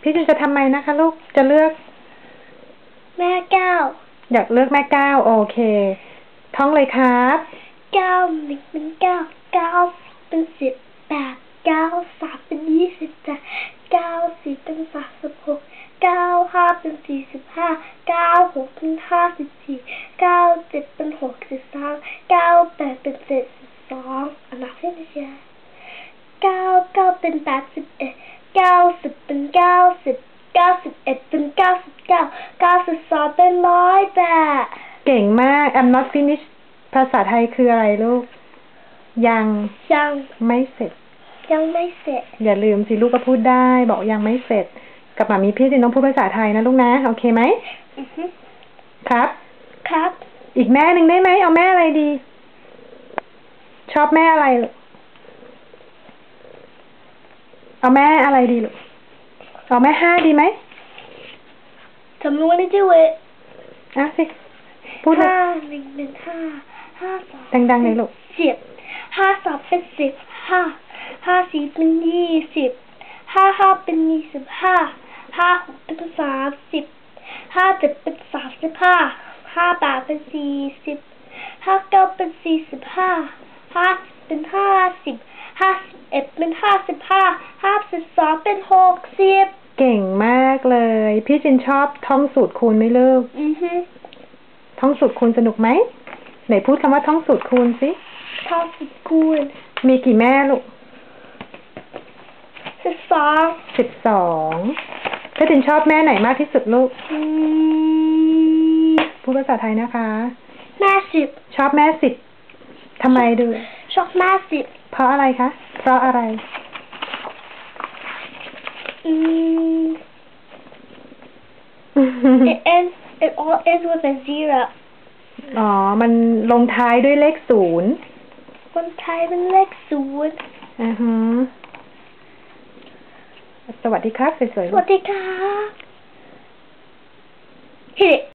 พี่จินจะทำไมนะคะ ลูกจะเลือก แม่เก้าอยากเลือกแม่เก้าโอเค ท่องเลยครับเก้าหนึ่งเป็นเก้าเก้าเป็นสิบแปดเก้าสามเป็นยี่สิบเจ็ดเก้าสี่เป็นสามสิบหกเก้าห้าเป็นสี่สิบห้าเก้าหกเป็นห้าสิบสี่เก้าเจ็ดเป็นหกสิบสามเก้าแปดเป็นเจ็ดสิบสองอันนับให้นะจ๊ะเก้าเก้าเป็นแปดสิบเอ็ดเก้า เป็นร้อยแปดเก่งมาก I'm not finished ภาษาไทยคืออะไรลูก ยังยังไม่เสร็จ ยังไม่เสร็จ อย่าลืมสิลูกก็พูดได้ บอกยังไม่เสร็จ กับหมามีพี่จินต้องพูดภาษาไทยนะลูกนะ โอเคไหมอือฮึครับ ครับ อีกแม่หนึ่งได้ไหม เอาแม่อะไรดี ชอบแม่อะไรลูกเอาแม่อะไรดีลูก เอาแม่ห้าดีไหม ทำรู้ได้ด้วยอะสิ พูดเลยห้าหนึ่งเป็นห้าห้าสองดังๆเลยลูกสิบห้าสองเป็นสิบห้าห้าสี่เป็นยี่สิบห้าห้าเป็นยี่สิบห้าห้าหกเป็นสามสิบห้าเจ็ดเป็นสามสิบห้าห้าแปดเป็นสี่สิบห้าเก้าเป็นสี่สิบห้าห้าสิบเป็นห้าสิบห้าสิบเอ็ดเป็นห้าสิบห้าห้าสิบสองเป็นหกสิบ เก่งมากเลย พี่จินชอบท่องสูตรคูณไหมลูกอือฮึท่องสูตรคูณสนุกไหมไหนพูดคำว่าท่องสูตรคูณสิเท่าสิบคูณ มีกี่แม่ลูกสิบสองสิบสองพี่จินชอบแม่ไหนมากที่สุดลูกอืมพูดภาษาไทยนะคะ แม่สิบชอบแม่สิบทำไมดูชอบแม่สิบเพราะอะไรคะ เพราะอะไร It ends. It all ends with a zero. อ๋อ มันลงท้ายด้วยเลขศูนย์ลงท้ายเป็นเลขศูนย์อ่าฮะสวัสดีครับ สวยสวัสดีค่ะ